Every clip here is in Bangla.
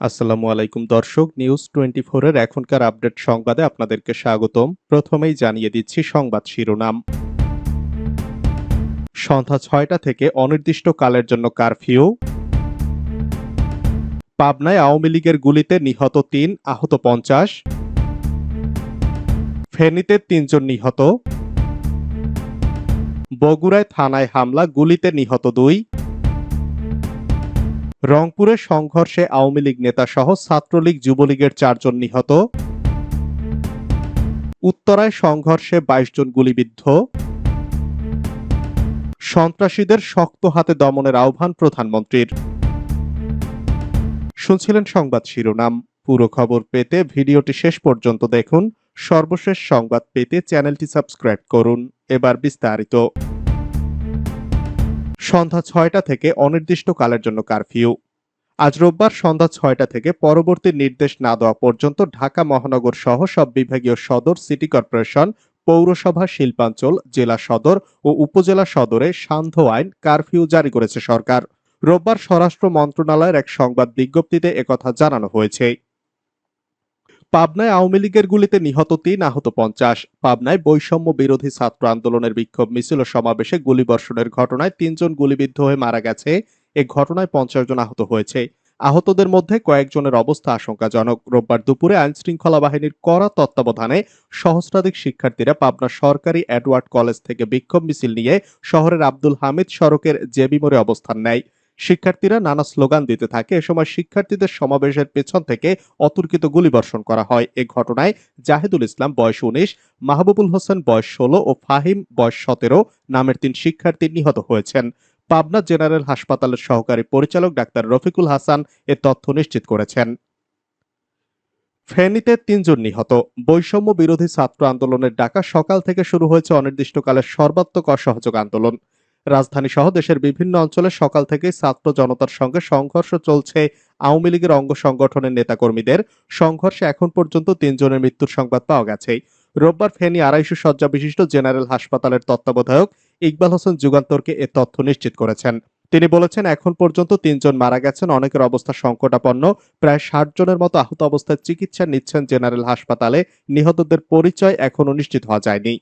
আসসালামু আলাইকুম দর্শক নিউজ টোয়েন্টি ফোরের এখনকার আপডেট সংবাদে আপনাদেরকে স্বাগতম। প্রথমেই জানিয়ে দিচ্ছি সংবাদ শিরোনাম। সন্ধ্যা ছয়টা থেকে অনির্দিষ্টকালের জন্য কারফিউ। পাবনায় আওয়ামী লীগের গুলিতে নিহত তিন, আহত পঞ্চাশ। ফেনীতে তিনজন নিহত। বগুড়ায় থানায় হামলা, গুলিতে নিহত দুই। রংপুরে সংঘর্ষে আওয়ামী লীগ নেতা সহ ছাত্রলীগ যুবলীগের চারজন নিহত। উত্তরায় সংঘর্ষে বাইশ জন গুলিবিদ্ধ। সন্ত্রাসীদের শক্ত হাতে দমনের আহ্বান প্রধানমন্ত্রীর। শুনছিলেন সংবাদ শিরোনাম। পুরো খবর পেতে ভিডিওটি শেষ পর্যন্ত দেখুন। সর্বশেষ সংবাদ পেতে চ্যানেলটি সাবস্ক্রাইব করুন। এবার বিস্তারিত। সন্ধ্যা ছয়টা থেকে অনির্দিষ্টকালের জন্য কারফিউ। আজ রোববার সন্ধ্যা ছয়টা থেকে পরবর্তী নির্দেশ না দেওয়া পর্যন্ত ঢাকা মহানগর সহ সব বিভাগীয় সদর, সিটি কর্পোরেশন, পৌরসভা, শিল্পাঞ্চল, জেলা সদর ও উপজেলা সদরে সান্ধ্য আইন কারফিউ জারি করেছে সরকার। রোববার স্বরাষ্ট্র মন্ত্রণালয়ের এক সংবাদ বিজ্ঞপ্তিতে একথা জানানো হয়েছে। পাবনায় আওয়ামী লীগের গুলিতে নিহত তিন আহত পঞ্চাশ। পাবনায় বৈষম্য বিরোধী ছাত্র আন্দোলনের বিক্ষোভ মিছিল সমাবেশে গুলিবর্ষণের ঘটনায় তিনজন গুলিবিদ্ধ হয়ে মারা গেছে। এ ঘটনায় পঞ্চাশ জন আহত হয়েছে। আহতদের মধ্যে কয়েকজনের অবস্থা আশঙ্কাজনক। রোববার দুপুরে আইন শৃঙ্খলা বাহিনীর কড়া তত্ত্বাবধানে সহস্রাধিক শিক্ষার্থীরা পাবনা সরকারি এডওয়ার্ড কলেজ থেকে বিক্ষোভ মিছিল নিয়ে শহরের আব্দুল হামিদ সড়কের জেবি মোড়ে অবস্থান নেয়। শিক্ষার্থীরা নানা স্লোগান দিতে থাকে। এ সময় শিক্ষার্থীদের সমাবেশের পেছন থেকে অতর্কিত গুলিবর্ষণ করা হয়। এ ঘটনায় জাহিদুল ইসলাম বয়স উনিশ, মাহবুবুল হোসেন বয়স ষোলো ও ফাহিম বয়স সতেরো নামের তিন শিক্ষার্থী নিহত হয়েছেন। পাবনা জেনারেল হাসপাতালের সহকারী পরিচালক ডাক্তার রফিকুল হাসান এ তথ্য নিশ্চিত করেছেন। ফেনীতে তিনজন নিহত। বৈষম্য বিরোধী ছাত্র আন্দোলনের ডাকা সকাল থেকে শুরু হয়েছে অনির্দিষ্টকালের সর্বাত্মক অসহযোগ আন্দোলন। রাজধানী সহ দেশের বিভিন্ন অঞ্চলে সকাল থেকেই ছাত্র জনতার সঙ্গে সংঘর্ষ চলছে। আওয়ামী লীগের অঙ্গ সংগঠনের নেতাকর্মীদের সংঘর্ষে এখন পর্যন্ত তিনজনের মৃত্যুর সংবাদ পাওয়া গেছে। রোববার ফেনী আড়াইশো শয্যা বিশিষ্ট জেনারেল হাসপাতালের তত্ত্বাবধায়ক ইকবাল হোসেন যুগান্তরকে এ তথ্য নিশ্চিত করেছেন। তিনি বলেছেন, এখন পর্যন্ত তিনজন মারা গেছেন, অনেকের অবস্থা সংকটাপন্ন। প্রায় ষাট জনের মতো আহত অবস্থায় চিকিৎসা নিচ্ছেন জেনারেল হাসপাতালে। নিহতদের পরিচয় এখনও নিশ্চিত হওয়া যায়নি।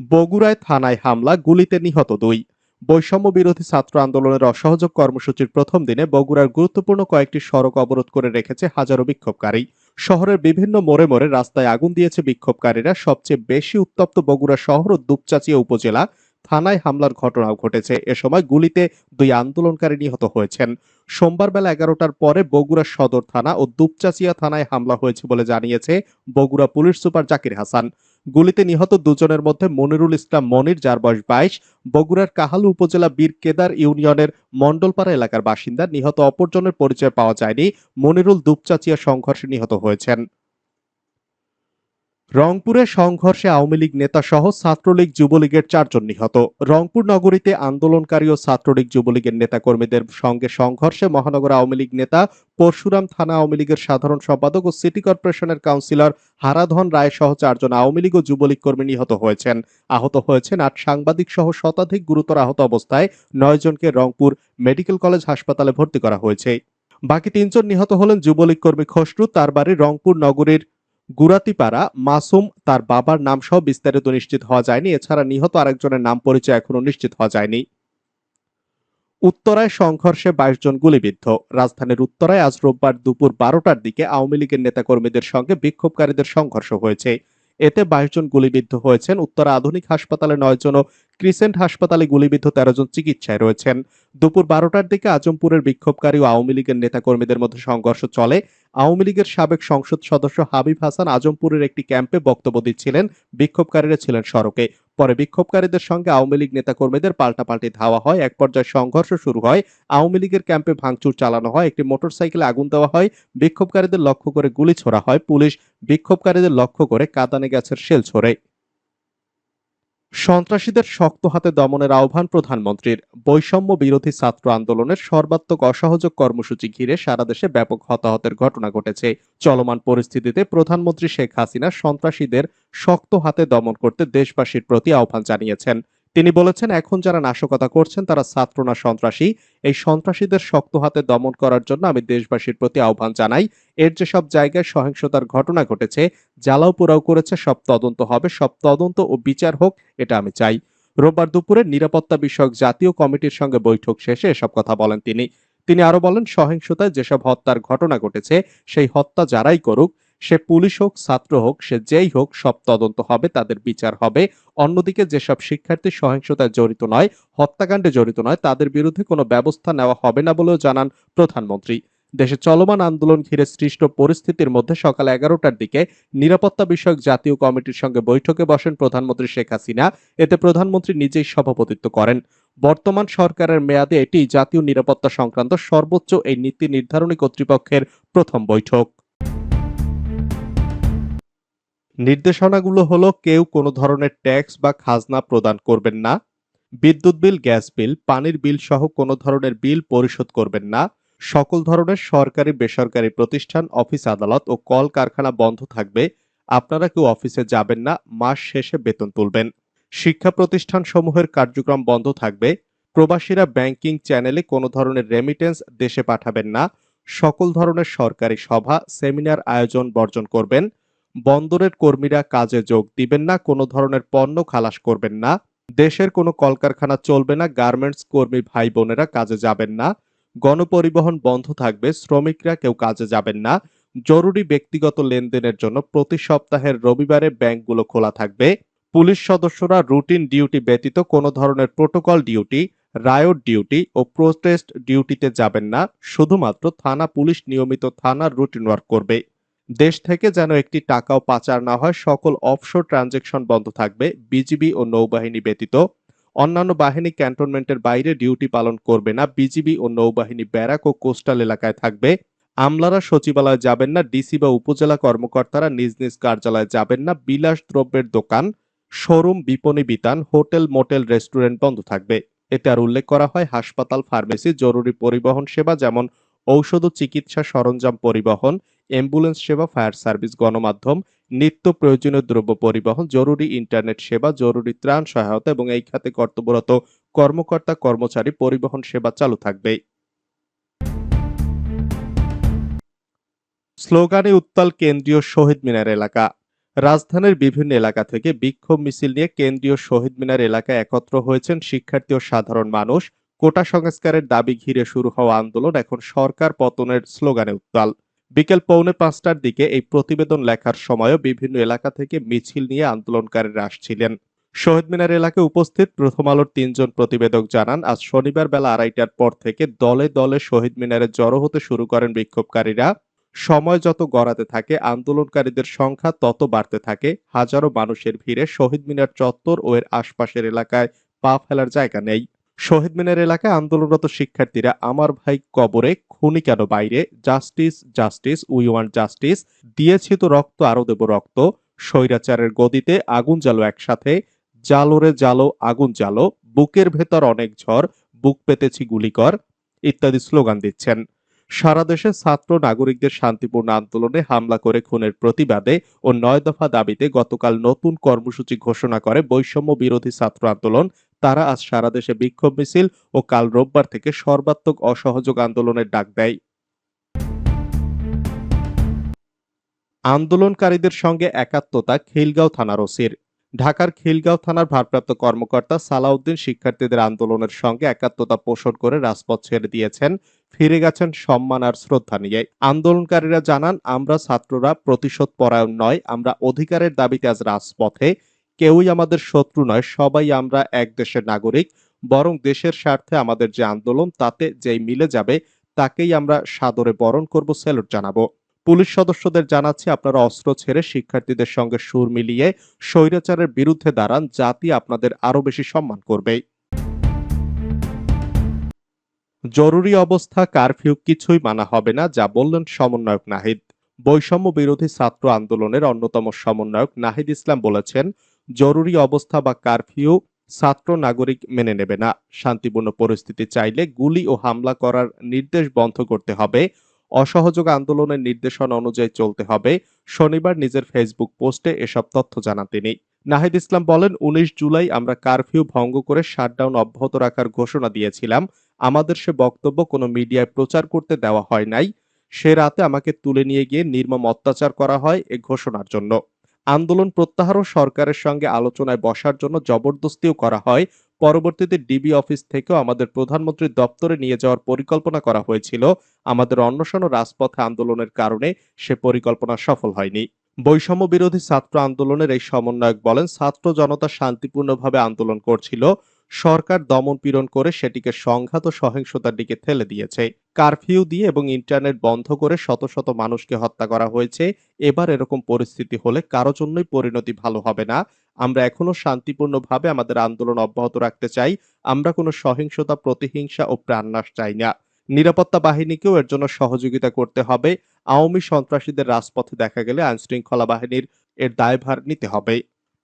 বগুড়ায় থানায় হামলা, গুলিতে নিহত দুই। বৈষম্য বিরোধী ছাত্র আন্দোলনের অসহযোগ কর্মসূচির প্রথম দিনে বগুড়ার গুরুত্বপূর্ণ কয়েকটি সড়ক অবরোধ করে রেখেছে হাজারো বিক্ষোভকারী। শহরের বিভিন্ন মোড়ে মোড়ে রাস্তায় আগুন দিয়েছে বিক্ষোভকারীরা। সবচেয়ে বেশি উত্তপ্ত বগুড়া শহর ও দুপচাচিয়া উপজেলা থানায় হামলার ঘটনাও ঘটেছে। এ সময় গুলিতে দুই আন্দোলনকারী নিহত হয়েছেন। সোমবার বেলা এগারোটার পরে বগুড়া সদর থানা ও দুপচাচিয়া থানায় হামলা হয়েছে বলে জানিয়েছে বগুড়া পুলিশ সুপার জাকির হাসান। গুলিতে নিহত দুজনের মধ্যে মনিরুল ইসলাম মনির, যার বয়স বাইশ, বগুড়ার কাহালু উপজেলা বীর কেদার ইউনিয়নের মন্ডলপাড়া এলাকার বাসিন্দা। নিহত অপরজনের পরিচয় পাওয়া যায়নি। মনিরুল দুপচাচিয়া সংঘর্ষে নিহত হয়েছেন। রংপুরে সংঘর্ষে আওয়ামী লীগ নেতা সহ ছাত্রলীগ যুবলীগের চারজন নিহত। রংপুর নগরীতে আন্দোলনকারী ও ছাত্রলীগ যুবলীগের নেতাকর্মীদের সঙ্গে সংঘর্ষে মহানগর আওয়ামী লীগ নেতা পরশুরাম থানা আওয়ামী লীগের সাধারণ সম্পাদক ও সিটি কর্পোরেশনের কাউন্সিলর হারাধন রায় সহ চারজন আওয়ামী লীগ ও যুবলীগ কর্মী নিহত হয়েছেন। আহত হয়েছেন আট সাংবাদিক সহ শতাধিক গুরুতর আহত অবস্থায় নয় জনকে রংপুর মেডিকেল কলেজ হাসপাতালে ভর্তি করা হয়েছে। বাকি তিনজন নিহত হলেন যুবলীগ কর্মী খসরু, তার বাড়ি রংপুর নগরীর গুরাতিপাড়া, মাসুম, তার বাবার নাম সহ বিস্তারিত নিশ্চিত হওয়া যায়নি। এছাড়া নিহত আরেকজনের নাম পরিচয় এখনও নিশ্চিত হওয়া যায়নি। উত্তরায় সংঘর্ষে বাইশ জন গুলিবিদ্ধ। রাজধানীর উত্তরায় আজ রোববার দুপুর বারোটার দিকে আওয়ামী লীগের নেতাকর্মীদের সঙ্গে বিক্ষোভকারীদের সংঘর্ষ হয়েছে। এতে বাইশ জন গুলিবিদ্ধ হয়েছেন। উত্তরা আধুনিক হাসপাতালে নয় জন ও ক্রিসেন্ট হাসপাতালে গুলিবিদ্ধ তেরো জন চিকিৎসায় রয়েছেন। দুপুর বারোটার দিকে আজমপুরের বিক্ষোভকারী ও আওয়ামী লীগের নেতাকর্মীদের মধ্যে সংঘর্ষ চলে। আওয়ামী লীগের সাবেক সংসদ সদস্য হাবিব হাসান আজমপুরের একটি ক্যাম্পে বক্তব্য দিচ্ছিলেন। বিক্ষোভকারীরা ছিলেন সড়কে। পরে বিক্ষোভকারীদের সঙ্গে আওয়ামী লীগ নেতাকর্মীদের পাল্টাপাল্টি ধাওয়া হয়। এক পর্যায়ে সংঘর্ষ শুরু হয়। আওয়ামী লীগের ক্যাম্পে ভাঙচুর চালানো হয়। একটি মোটরসাইকেলে আগুন দেওয়া হয়। বিক্ষোভকারীদের লক্ষ্য করে গুলি ছোড়া হয়। পুলিশ বিক্ষোভকারীদের লক্ষ্য করে কাঁদানে গাছের শেল ছোড়ে। সন্ত্রাসীদের শক্ত হাতে দমনের আহ্বান প্রধানমন্ত্রীর। বৈষম্য বিরোধী ছাত্র আন্দোলনের সর্বাত্মক অসহযোগ কর্মসূচি ঘিরে সারা দেশে ব্যাপক হতাহতের ঘটনা ঘটেছে। চলমান পরিস্থিতিতে প্রধানমন্ত্রী শেখ হাসিনা সন্ত্রাসীদের শক্ত হাতে দমন করতে দেশবাসীর প্রতি আহ্বান জানিয়েছেন। তিনি বলেছেন, এখন যারা নাশকতা করছেন, তারা ছাত্র না সন্ত্রাসী। এই সন্ত্রাসীদের শক্ত হাতে দমন করার জন্য আমি দেশবাসীর প্রতি আহ্বান জানাই। এর যে সব জায়গায় সহিংসতার ঘটনা ঘটেছে, জ্বালাও পোড়াও করেছে, সব তদন্ত হবে, সব তদন্ত ও বিচার হোক, এটা আমি চাই। রোববার দুপুরে নিরাপত্তা বিষয়ক জাতীয় কমিটির সঙ্গে বৈঠক শেষে এসব কথা বলেন তিনি। তিনি আরও বলেন, সহিংসতায় যেসব হত্যার ঘটনা ঘটেছে, সেই হত্যা যারাই করুক সে পুলিশ হোক, ছাত্র হোক, সে যেই হোক, সব তদন্ত হবে, তাদের বিচার হবে। অন্যদিকে যেসব শিক্ষার্থী সহিংসতায় জড়িত নয়, হত্যাকাণ্ডে জড়িত নয়, তাদের বিরুদ্ধে কোনো ব্যবস্থা নেওয়া হবে না বলেও জানান প্রধানমন্ত্রী। দেশে চলমান আন্দোলন ঘিরে সৃষ্ট পরিস্থিতির মধ্যে সকাল এগারোটার দিকে নিরাপত্তা বিষয়ক জাতীয় কমিটির সঙ্গে বৈঠকে বসেন প্রধানমন্ত্রী শেখ হাসিনা। এতে প্রধানমন্ত্রী নিজেই সভাপতিত্ব করেন। বর্তমান সরকারের মেয়াদে এটি জাতীয় নিরাপত্তা সংক্রান্ত সর্বোচ্চ এই নীতি নির্ধারণী কর্তৃপক্ষের প্রথম বৈঠক। নির্দেশনাগুলো হলো কেউ কোনো ধরনের ট্যাক্স বা খাজনা প্রদান করবেন না, বিদ্যুৎ বিল, গ্যাস বিল, পানির বিল সহ কোনো ধরনের বিল পরিশোধ করবেন না, সকল ধরনের সরকারি, বেসরকারি প্রতিষ্ঠান, অফিস আদালত ও কল কারখানা বন্ধ থাকবে, আপনারা কেউ অফিসে যাবেন না, মাস শেষে বেতন তুলবেন। শিক্ষা প্রতিষ্ঠান সমূহের কার্যক্রম বন্ধ থাকবে, প্রবাসীরা ব্যাংকিং চ্যানেলে কোনো ধরনের রেমিটেন্স দেশে পাঠাবেন না, সকল ধরনের সরকারি সভা, সেমিনার আয়োজন বর্জন করবেন বন্দরের কর্মীরা কাজে যোগ দিবেন না, কোনো ধরনের পণ্য খালাস করবেন না। দেশের কোনো কলকারখানা চলবে না, গার্মেন্টস কর্মী ভাই বোনেরা কাজে যাবেন না। গণপরিবহন বন্ধ থাকবে, শ্রমিকরা কেউ কাজে যাবেন না। জরুরি ব্যক্তিগত লেনদেনের জন্য প্রতি সপ্তাহের রবিবারে ব্যাংকগুলো খোলা থাকবে। পুলিশ সদস্যরা রুটিন ডিউটি ব্যতীত কোনো ধরনের প্রোটোকল ডিউটি রায়ট ডিউটি ও প্রোটেস্ট ডিউটিতে যাবেন না। শুধুমাত্র থানা পুলিশ নিয়মিত থানার রুটিন ওয়ার্ক করবে। দেশ থেকে যেন একটি টাকাও পাচার না হয়, সকল অফশোর ট্রানজেকশন বন্ধ থাকবে। বিজিবি ও নৌবাহিনী ব্যতীত অন্যান্য বাহিনী ক্যান্টনমেন্টের বাইরে ডিউটি পালন করবে না। বিজিবি ও নৌবাহিনী ব্যারাক ও কোস্টাল এলাকায় থাকবে। আমলারা সচিবালয়ে যাবেন না, ডিসি বা উপজেলা কর্মকর্তারা নিজ নিজ কার্যালয়ে যাবেন না। বিলাস দ্রব্যের দোকান, শোরুম, বিপণী বিতান, হোটেল, মোটেল, রেস্টুরেন্ট বন্ধ থাকবে। এতে আর উল্লেখ করা হয়, হাসপাতাল, ফার্মেসি, জরুরি পরিবহন সেবা যেমন ঔষধ ও চিকিৎসা সরঞ্জাম পরিবহন অ্যাম্বুলেন্স সেবা ফায়ার সার্ভিস গণমাধ্যম, নিত্য প্রয়োজনীয় দ্রব্য পরিবহন, জরুরি ইন্টারনেট সেবা, জরুরি ত্রাণ সহায়তা এবং এই খাতে কর্তব্যরত কর্মকর্তা, কর্মচারী পরিবহন সেবা চালু থাকবে। স্লোগানে উত্তাল কেন্দ্রীয় শহীদ মিনার এলাকা। রাজধানীর বিভিন্ন এলাকা থেকে বিক্ষোভ মিছিল নিয়ে কেন্দ্রীয় শহীদ মিনার এলাকায় একত্র হয়েছেন শিক্ষার্থী ও সাধারণ মানুষ। কোটা সংস্কারের দাবি ঘিরে শুরু হওয়া আন্দোলন এখন সরকার পতনের স্লোগানে উত্তাল। বিকেল পৌনে পাঁচটার দিকে এই প্রতিবেদন লেখার সময়ও বিভিন্ন এলাকা থেকে মিছিল নিয়ে আন্দোলনকারীরা আসছিলেন। শহীদ মিনার এলাকায় উপস্থিত প্রথম আলোর তিনজন প্রতিবেদক জানান, আজ শনিবার বেলা আড়াইটার পর থেকে দলে দলে শহীদ মিনারে জড়ো হতে শুরু করেন বিক্ষোভকারীরা। সময় যত গড়াতে থাকে, আন্দোলনকারীদের সংখ্যা তত বাড়তে থাকে। হাজারো মানুষের ভিড়ে শহীদ মিনার চত্বর ও এর আশপাশের এলাকায় পা ফেলার জায়গা নেই। শহীদ মিনার এলাকায় আন্দোলনরত শিক্ষার্থীরা আমার ভাই কবরে খুনি কেন বাইরে? Justice justice, we want justice. দিয়েছি তো রক্ত, আরও দেব রক্ত। স্বৈরাচারের গদিতে আগুন জ্বালো একসাথে। জালোরে জালো আগুন জ্বালো। বুকের ভেতর অনেক ঝড়, বুক পেতেছি গুলিকর ইত্যাদি স্লোগান দিচ্ছেন। সারা দেশে ছাত্র নাগরিকদের শান্তিপূর্ণ আন্দোলনে হামলা করে খুনের প্রতিবাদে ও নয় দফা দাবিতে গতকাল নতুন কর্মসূচি ঘোষণা করে বৈষম্য বিরোধী ছাত্র আন্দোলন তারা আজ সারা দেশে বিক্ষোভ মিছিল ও কাল রোববার থেকে সর্বাত্মক অসহযোগ আন্দোলনের ডাক দেয়। আন্দোলনকারীদের সঙ্গে একাত্মতা খিলগাঁও থানার ওসির। ঢাকার খিলগাঁও থানার ভারপ্রাপ্ত কর্মকর্তা সালাউদ্দিন শিক্ষার্থীদের আন্দোলনের সঙ্গে একাত্মতা পোষণ করে রাজপথ ছেড়ে দিয়েছেন, ফিরে গেছেন সম্মান আর শ্রদ্ধা নিয়ে। আন্দোলনকারীরা জানান, আমরা ছাত্ররা প্রতিশোধ পরায়ণ নয়, আমরা অধিকারের দাবিতে আজ রাজপথে কেউই আমাদের শত্রু নয়, সবাই আমরা এক দেশের নাগরিক, বরং দেশের স্বার্থে আমাদের যে আন্দোলন, তাতে যেই মিলে যাবে, তাকেই আমরা সাদরে বরণ করব, স্যালুট জানাব। পুলিশ সদস্যদের জানাচ্ছি, আপনারা অস্ত্র ছেড়ে শিক্ষার্থীদের সঙ্গে সুর মিলিয়ে স্বৈরাচারের বিরুদ্ধে দাঁড়ান, জাতি আপনাদের আরও বেশি সম্মান করবে। জরুরি অবস্থা, কারফিউ কিছুই মানা হবে না, যা বললেন সমন্বয়ক নাহিদ। বৈষম্য বিরোধী ছাত্র আন্দোলনের অন্যতম সমন্বয়ক নাহিদ ইসলাম বলেছেন জরুরি অবস্থা বা কারফিউ ছাত্র নাগরিক মেনে নেবে না। শান্তিপূর্ণ পরিস্থিতি চাইলে গুলি ও হামলা করার নির্দেশ বন্ধ করতে হবে। অসহযোগ আন্দোলনের নির্দেশনা অনুযায়ী চলতে হবে। শনিবার নিজের ফেসবুক পোস্টে এসব তথ্য জানান তিনি। নাহিদ ইসলাম বলেন, উনিশ জুলাই আমরা কারফিউ ভঙ্গ করে শাটডাউন অব্যাহত রাখার ঘোষণা দিয়েছিলাম। আমাদের সে বক্তব্য কোনো মিডিয়ায় প্রচার করতে দেওয়া হয় নাই। সে রাতে আমাকে তুলে নিয়ে গিয়ে নির্মম অত্যাচার করা হয় এ ঘোষণার জন্য। আন্দোলন প্রত্যাহার ও সরকারের সঙ্গে আলোচনায় বসার জন্য জবরদস্তিও করা হয়। পরবর্তীতে ডিবি অফিস থেকেও আমাদের প্রধানমন্ত্রীর দপ্তরে নিয়ে যাওয়ার পরিকল্পনা করা হয়েছিল। আমাদের অন্বেষণ ও রাজপথে আন্দোলনের কারণে সে পরিকল্পনা সফল হয়নি। বৈষম্য বিরোধী ছাত্র আন্দোলনের এই সমন্বয়ক বলেন, ছাত্র জনতা শান্তিপূর্ণভাবে আন্দোলন করছিল। সরকার দমন পীড়ন করে সেটিকে সংঘাত ও সহিংসতার দিকে ঠেলে দিয়েছে। কারফিউ দিয়ে এবং ইন্টারনেট বন্ধ করে শত শত মানুষকে হত্যা করা হয়েছে। এবার এরকম পরিস্থিতি হলে কারও জন্যই পরিণতি ভালো হবে না। আমরা এখনও শান্তিপূর্ণভাবে আমাদের আন্দোলন অব্যাহত রাখতে চাই। আমরা কোনো সহিংসতা, প্রতিহিংসা ও প্রাণনাশ চাই না। নিরাপত্তা বাহিনীকেও এর জন্য সহযোগিতা করতে হবে। আওয়ামী সন্ত্রাসীদের রাজপথে দেখা গেলে আইনশৃঙ্খলা বাহিনীর এর দায়ভার নিতে হবে।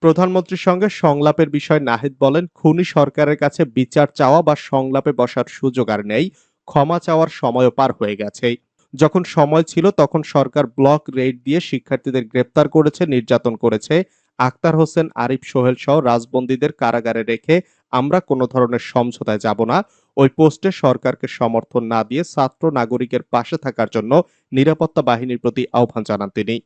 প্রধানমন্ত্রীর সঙ্গে সংলাপের বিষয়ে নাহিদ বলেন, খুনি সরকারের কাছে বিচার চাওয়া বা সংলাপে বসার সুযোগ আর নেই, ক্ষমা চাওয়ার সময়ও পার হয়ে গেছে। যখন সময় ছিল তখন সরকার ব্লক রেড দিয়ে শিক্ষার্থীদের গ্রেপ্তার করেছে, নির্যাতন করেছে। আক্তার হোসেন, আরিফ সোহেল সহ রাজবন্দীদের কারাগারে রেখে আমরা কোনো ধরনের সমঝোতায় যাব না। ওই পোস্টে সরকারকে সমর্থন না দিয়ে ছাত্র নাগরিকের পাশে থাকার জন্য নিরাপত্তা বাহিনীর প্রতি আহ্বান জানান তিনি।